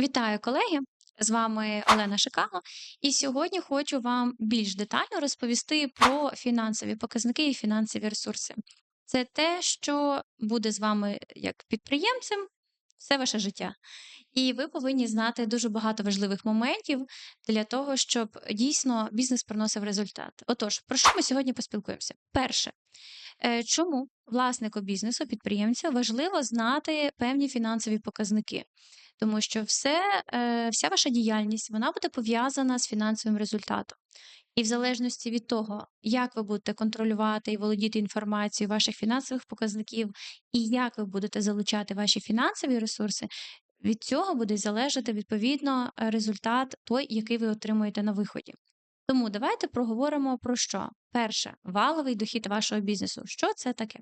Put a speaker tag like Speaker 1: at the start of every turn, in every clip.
Speaker 1: Вітаю, колеги! З вами Олена Шикало, і сьогодні хочу вам більш детально розповісти про фінансові показники і фінансові ресурси. Це те, що буде з вами як підприємцем все ваше життя. І ви повинні знати дуже багато важливих моментів для того, щоб дійсно бізнес приносив результат. Отож, про що ми сьогодні поспілкуємося? Перше, е, чому власнику бізнесу, підприємця важливо знати певні фінансові показники? Тому що все, е, вся ваша діяльність вона буде пов'язана з фінансовим результатом. І в залежності від того, як ви будете контролювати і володіти інформацією ваших фінансових показників, і як ви будете залучати ваші фінансові ресурси, від цього буде залежати відповідно е, результат той, який ви отримуєте на виході. Тому давайте проговоримо про що? Перше, валовий дохід вашого бізнесу. Що це таке?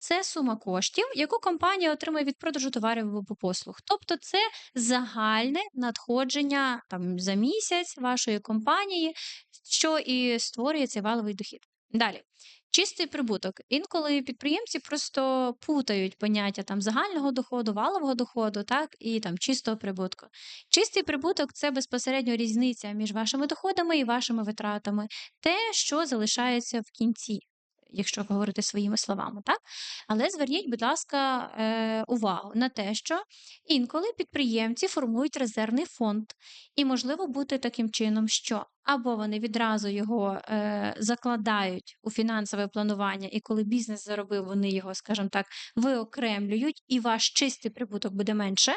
Speaker 1: Це сума коштів, яку компанія отримує від продажу товарів або послуг. Тобто це загальне надходження там за місяць вашої компанії, що і створює цей валовий дохід. Далі. Чистий прибуток. Інколи підприємці просто путають поняття там загального доходу, валового доходу, так і там чистого прибутку. Чистий прибуток це безпосередньо різниця між вашими доходами і вашими витратами, те, що залишається в кінці якщо говорити своїми словами, так? Але зверніть, будь ласка, е, увагу на те, що інколи підприємці формують резервний фонд, і можливо бути таким чином, що або вони відразу його е, закладають у фінансове планування, і коли бізнес заробив, вони його, скажімо так, виокремлюють, і ваш чистий прибуток буде менше.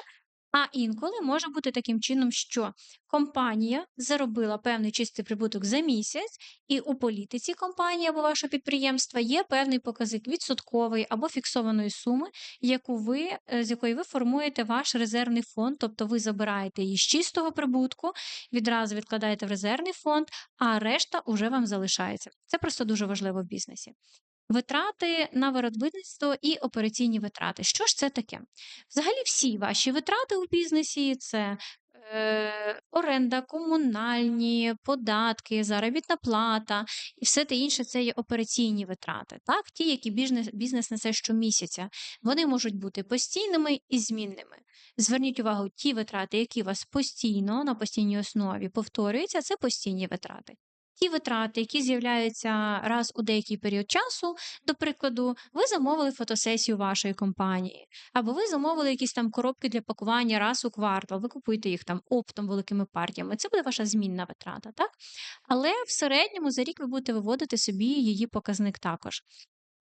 Speaker 1: А інколи може бути таким чином, що компанія заробила певний чистий прибуток за місяць, і у політиці компанії або вашого підприємства є певний показник відсотковий або фіксованої суми, яку ви, е, з якої ви формуєте ваш резервний фонд, тобто ви забираєте її з чистого прибутку, відразу відкладаєте в резервний фонд, а решта уже вам залишається. Це просто дуже важливо в бізнесі. Витрати на виробництво і операційні витрати. Що ж це таке? Взагалі, всі ваші витрати у бізнесі це е, оренда, комунальні, податки, заробітна плата і все те інше це є операційні витрати. Так? Ті, які бізнес, бізнес несе щомісяця, вони можуть бути постійними і змінними. Зверніть увагу, ті витрати, які у вас постійно на постійній основі повторюються, це постійні витрати. Ті витрати, які з'являються раз у деякий період часу, до прикладу, ви замовили фотосесію вашої компанії, або ви замовили якісь там коробки для пакування раз у квартал, ви купуєте їх там оптом великими партіями. Це буде ваша змінна витрата, так? Але в середньому за рік ви будете виводити собі її показник також.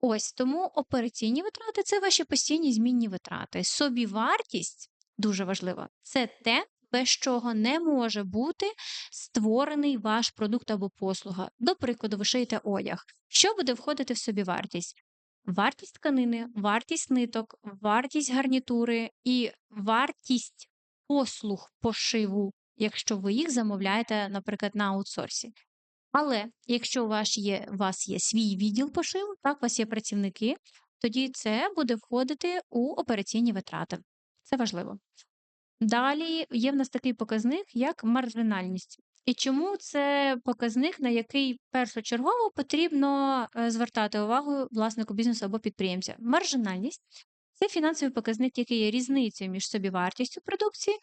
Speaker 1: Ось тому операційні витрати це ваші постійні змінні витрати. Собівартість дуже важлива. Це те, без чого не може бути створений ваш продукт або послуга. До прикладу, ви шиєте одяг. Що буде входити в собі вартість? Вартість тканини, вартість ниток, вартість гарнітури і вартість послуг пошиву, якщо ви їх замовляєте, наприклад, на аутсорсі. Але якщо у вас є у вас є свій відділ пошиву, так, у вас є працівники, тоді це буде входити у операційні витрати. Це важливо. Далі є в нас такий показник, як маржинальність. І чому це показник, на який першочергово потрібно е, звертати увагу власнику бізнесу або підприємця? Маржинальність це фінансовий показник, який є різницею між собівартістю продукції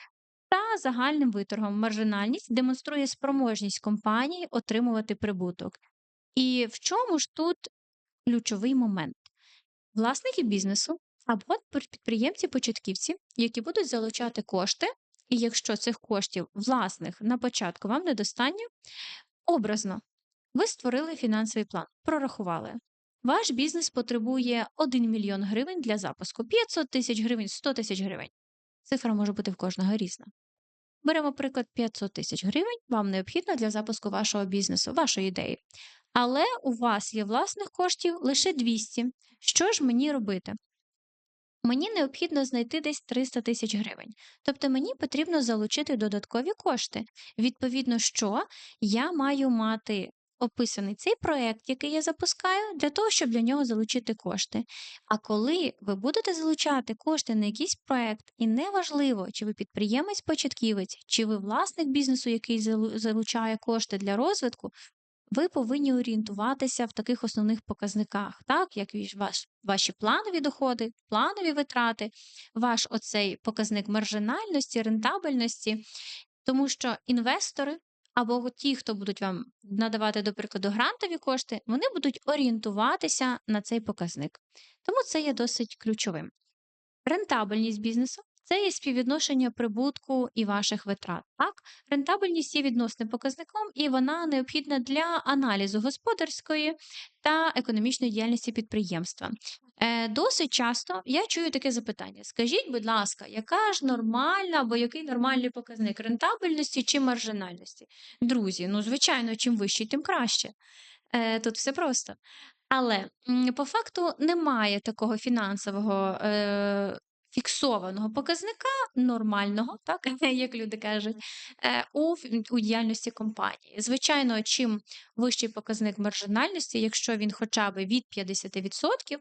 Speaker 1: та загальним виторгом. Маржинальність демонструє спроможність компанії отримувати прибуток. І в чому ж тут ключовий момент? Власники бізнесу або підприємці-початківці, які будуть залучати кошти, і якщо цих коштів власних на початку вам недостатньо, образно, ви створили фінансовий план, прорахували. Ваш бізнес потребує 1 мільйон гривень для запуску, 500 тисяч гривень, 100 тисяч гривень. Цифра може бути в кожного різна. Беремо приклад 500 тисяч гривень, вам необхідно для запуску вашого бізнесу, вашої ідеї. Але у вас є власних коштів лише 200. Що ж мені робити? Мені необхідно знайти десь 300 тисяч гривень. Тобто мені потрібно залучити додаткові кошти. Відповідно, що я маю мати описаний цей проект, який я запускаю, для того, щоб для нього залучити кошти. А коли ви будете залучати кошти на якийсь проект, і неважливо, чи ви підприємець-початківець, чи ви власник бізнесу, який залучає кошти для розвитку, ви повинні орієнтуватися в таких основних показниках, так, як ваш, ваші планові доходи, планові витрати, ваш оцей показник маржинальності, рентабельності, тому що інвестори або ті, хто будуть вам надавати, до прикладу, грантові кошти, вони будуть орієнтуватися на цей показник. Тому це є досить ключовим. Рентабельність бізнесу це є співвідношення прибутку і ваших витрат. Так? Рентабельність є відносним показником, і вона необхідна для аналізу господарської та економічної діяльності підприємства. Е, досить часто я чую таке запитання: скажіть, будь ласка, яка ж нормальна або який нормальний показник рентабельності чи маржинальності? Друзі, ну звичайно, чим вищий, тим краще. Е, тут все просто. Але по факту немає такого фінансового е, фіксованого показника нормального, так як люди кажуть, е, у, у діяльності компанії. Звичайно, чим вищий показник маржинальності, якщо він хоча б від 50%,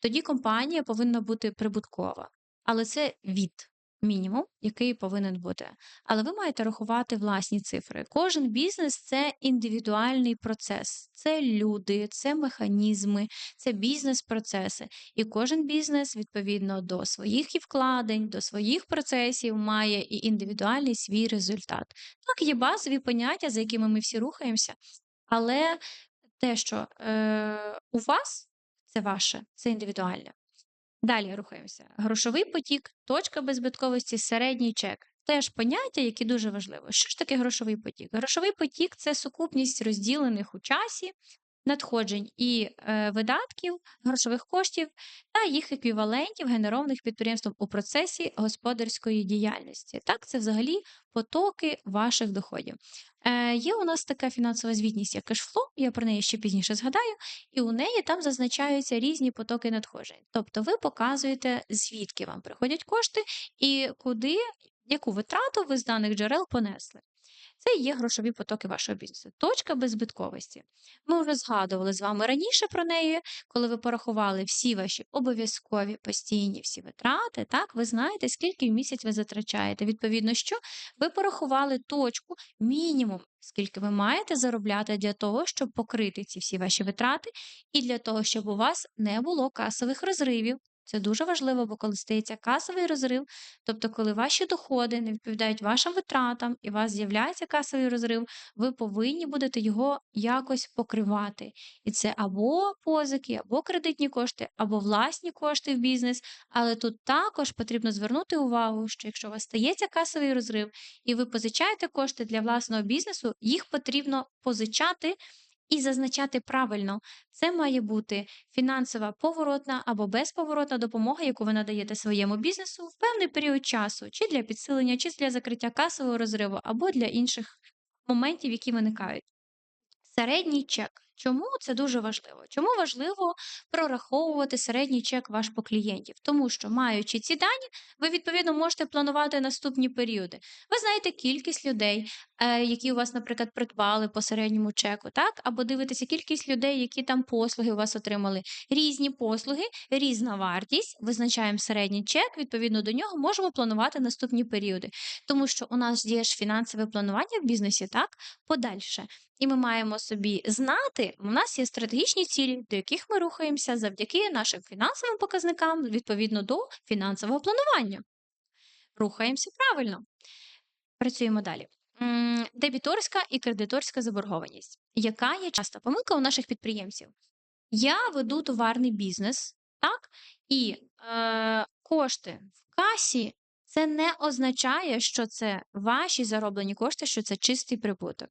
Speaker 1: тоді компанія повинна бути прибуткова. Але це від мінімум, який повинен бути. Але ви маєте рахувати власні цифри. Кожен бізнес це індивідуальний процес, це люди, це механізми, це бізнес-процеси. І кожен бізнес, відповідно до своїх і вкладень, до своїх процесів, має і індивідуальний свій результат. Так, є базові поняття, за якими ми всі рухаємося, але те, що е, у вас це ваше, це індивідуальне. Далі рухаємося. Грошовий потік, точка беззбитковості, середній чек. Теж поняття, які дуже важливо. Що ж таке грошовий потік? Грошовий потік це сукупність розділених у часі надходжень і е, видатків, грошових коштів та їх еквівалентів, генерованих підприємством у процесі господарської діяльності. Так, це взагалі потоки ваших доходів. Е, є у нас така фінансова звітність, як кешфло, я про неї ще пізніше згадаю, і у неї там зазначаються різні потоки надходжень. Тобто ви показуєте, звідки вам приходять кошти і куди, яку витрату ви з даних джерел понесли. Це є грошові потоки вашого бізнесу. Точка беззбитковості. Ми вже згадували з вами раніше про неї, коли ви порахували всі ваші обов'язкові постійні всі витрати. Так, ви знаєте, скільки в місяць ви затрачаєте. Відповідно, що ви порахували точку мінімум, скільки ви маєте заробляти для того, щоб покрити ці всі ваші витрати, і для того, щоб у вас не було касових розривів. Це дуже важливо, бо коли стається касовий розрив, тобто, коли ваші доходи не відповідають вашим витратам і у вас з'являється касовий розрив, ви повинні будете його якось покривати. І це або позики, або кредитні кошти, або власні кошти в бізнес. Але тут також потрібно звернути увагу, що якщо у вас стається касовий розрив і ви позичаєте кошти для власного бізнесу, їх потрібно позичати. І зазначати правильно, це має бути фінансова поворотна або безповоротна допомога, яку ви надаєте своєму бізнесу в певний період часу, чи для підсилення, чи для закриття касового розриву, або для інших моментів, які виникають. Середній чек. Чому це дуже важливо? Чому важливо прораховувати середній чек ваш по клієнтів? Тому що, маючи ці дані, ви відповідно можете планувати наступні періоди. Ви знаєте кількість людей, е, які у вас, наприклад, придбали по середньому чеку, так? Або дивитеся кількість людей, які там послуги у вас отримали. Різні послуги, різна вартість. Визначаємо середній чек, відповідно до нього можемо планувати наступні періоди. Тому що у нас є ж фінансове планування в бізнесі, так, подальше. І ми маємо собі знати, у нас є стратегічні цілі, до яких ми рухаємося завдяки нашим фінансовим показникам відповідно до фінансового планування. Рухаємося правильно. Працюємо далі. Дебіторська і кредиторська заборгованість. Яка є часта помилка у наших підприємців? Я веду товарний бізнес, так? І е, кошти в касі це не означає, що це ваші зароблені кошти, що це чистий прибуток.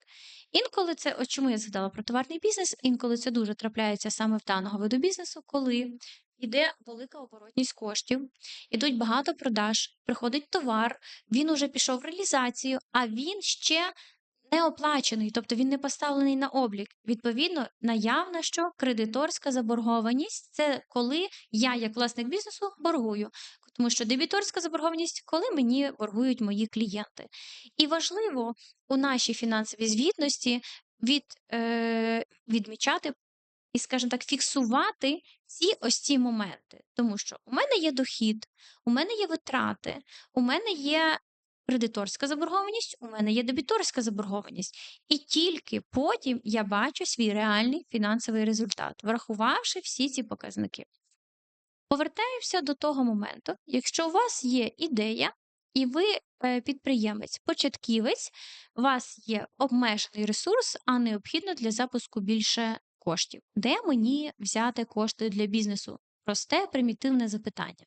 Speaker 1: Інколи це, от чому я згадала про товарний бізнес, інколи це дуже трапляється саме в даного виду бізнесу, коли йде велика оборотність коштів, ідуть багато продаж, приходить товар, він уже пішов в реалізацію, а він ще не оплачений, тобто він не поставлений на облік. Відповідно, наявна що кредиторська заборгованість це коли я, як власник бізнесу, боргую. Тому що дебіторська заборгованість, коли мені боргують мої клієнти. І важливо у нашій фінансовій звітності від, е, відмічати і, скажімо так, фіксувати ці ось ці моменти. Тому що у мене є дохід, у мене є витрати, у мене є кредиторська заборгованість, у мене є дебіторська заборгованість. І тільки потім я бачу свій реальний фінансовий результат, врахувавши всі ці показники. Повертаюся до того моменту, якщо у вас є ідея, і ви е, підприємець, початківець, у вас є обмежений ресурс, а необхідно для запуску більше коштів. Де мені взяти кошти для бізнесу? Просте, примітивне запитання.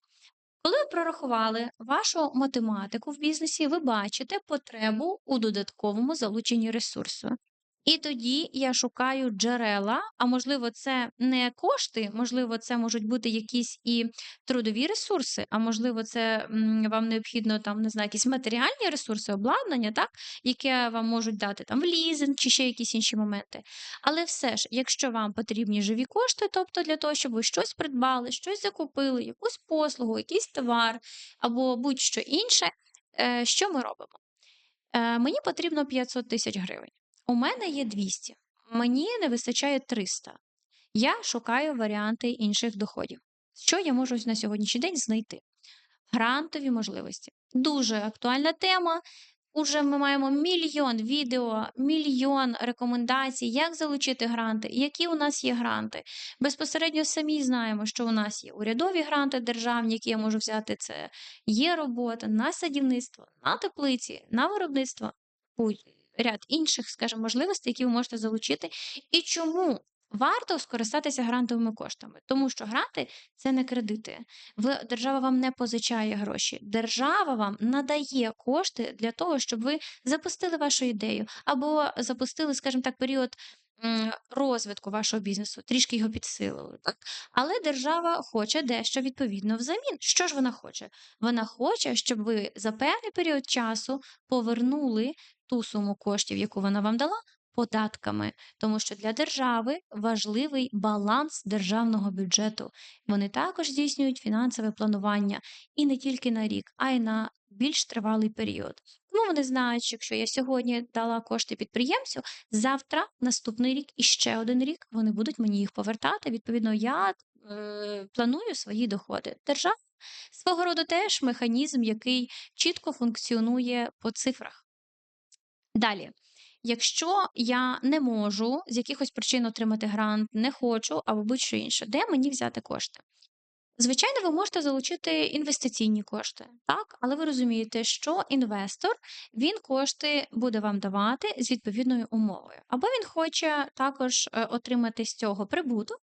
Speaker 1: Коли ви прорахували вашу математику в бізнесі, ви бачите потребу у додатковому залученні ресурсу. І тоді я шукаю джерела, а можливо, це не кошти, можливо, це можуть бути якісь і трудові ресурси, а можливо, це вам необхідно там, не знаю, якісь матеріальні ресурси, обладнання, так, яке вам можуть дати там в лізинг чи ще якісь інші моменти. Але все ж, якщо вам потрібні живі кошти, тобто для того, щоб ви щось придбали, щось закупили, якусь послугу, якийсь товар або будь-що інше, е, що ми робимо? Е, мені потрібно 500 тисяч гривень. У мене є 200, мені не вистачає 300. Я шукаю варіанти інших доходів. Що я можу на сьогоднішній день знайти? Грантові можливості. Дуже актуальна тема. Уже ми маємо мільйон відео, мільйон рекомендацій, як залучити гранти, які у нас є гранти. Безпосередньо самі знаємо, що у нас є урядові гранти державні, які я можу взяти. Це є робота на садівництво, на теплиці, на виробництво, ряд інших, скажімо, можливостей, які ви можете залучити. І чому? Варто скористатися грантовими коштами, тому що гранти це не кредити. Держава вам не позичає гроші. Держава вам надає кошти для того, щоб ви запустили вашу ідею або запустили, скажімо так, період розвитку вашого бізнесу, трішки його підсилили. Так? Але держава хоче дещо відповідно взамін. Що ж вона хоче? Вона хоче, щоб ви за певний період часу повернули ту суму коштів, яку вона вам дала, податками, тому що для держави важливий баланс державного бюджету. Вони також здійснюють фінансове планування і не тільки на рік, а й на більш тривалий період. Тому вони знають, що якщо я сьогодні дала кошти підприємцю, завтра, наступний рік і ще один рік вони будуть мені їх повертати. Відповідно, я е, планую свої доходи. Держава свого роду теж механізм, який чітко функціонує по цифрах. Далі. Якщо я не можу з якихось причин отримати грант, не хочу або будь-що інше, де мені взяти кошти? Звичайно, ви можете залучити інвестиційні кошти, так, але ви розумієте, що інвестор він кошти буде вам давати з відповідною умовою. Або він хоче також е, отримати з цього прибуток,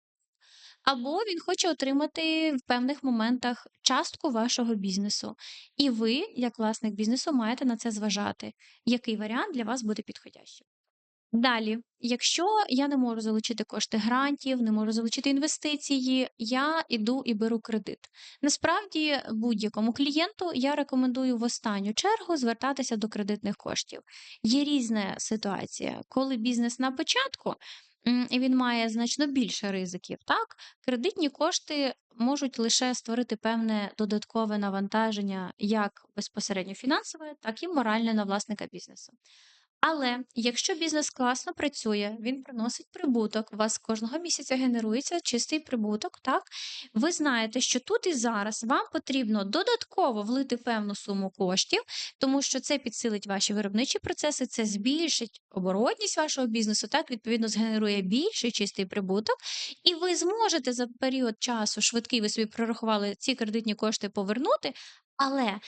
Speaker 1: або він хоче отримати в певних моментах частку вашого бізнесу. І ви, як власник бізнесу, маєте на це зважати, який варіант для вас буде підходящим. Далі, якщо я не можу залучити кошти грантів, не можу залучити інвестиції, я іду і беру кредит. Насправді, будь-якому клієнту я рекомендую в останню чергу звертатися до кредитних коштів. Є різна ситуація, коли бізнес на початку. Він має значно більше ризиків. Так, кредитні кошти можуть лише створити певне додаткове навантаження, як безпосередньо фінансове, так і моральне на власника бізнесу. Але якщо бізнес класно працює, він приносить прибуток, у вас кожного місяця генерується чистий прибуток, так? Ви знаєте, що тут і зараз вам потрібно додатково влити певну суму коштів, тому що це підсилить ваші виробничі процеси, це збільшить оборотність вашого бізнесу, так, відповідно, згенерує більший чистий прибуток, і ви зможете за період часу швидкий, ви собі прорахували ці кредитні кошти повернути, але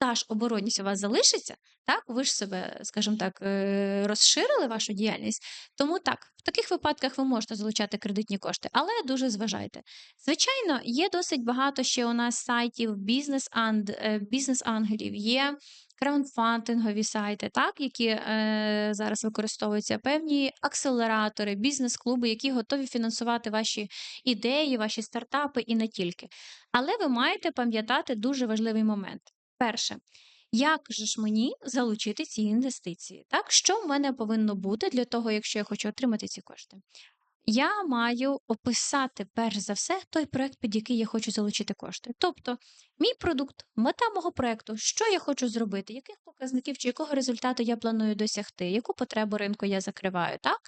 Speaker 1: та ж оборонність у вас залишиться, так, ви ж себе, скажімо так, е, розширили вашу діяльність. Тому так, в таких випадках ви можете залучати кредитні кошти, але дуже зважайте. Звичайно, є досить багато ще у нас сайтів бізнес-ангелів, є краундфандингові сайти, так, які е, зараз використовуються певні акселератори, бізнес-клуби, які готові фінансувати ваші ідеї, ваші стартапи і не тільки. Але ви маєте пам'ятати дуже важливий момент. Перше, як же ж мені залучити ці інвестиції? Так, що в мене повинно бути для того, якщо я хочу отримати ці кошти? Я маю описати перш за все той проект, під який я хочу залучити кошти. Тобто, мій продукт, мета мого проекту, що я хочу зробити, яких показників чи якого результату я планую досягти, яку потребу ринку я закриваю, так?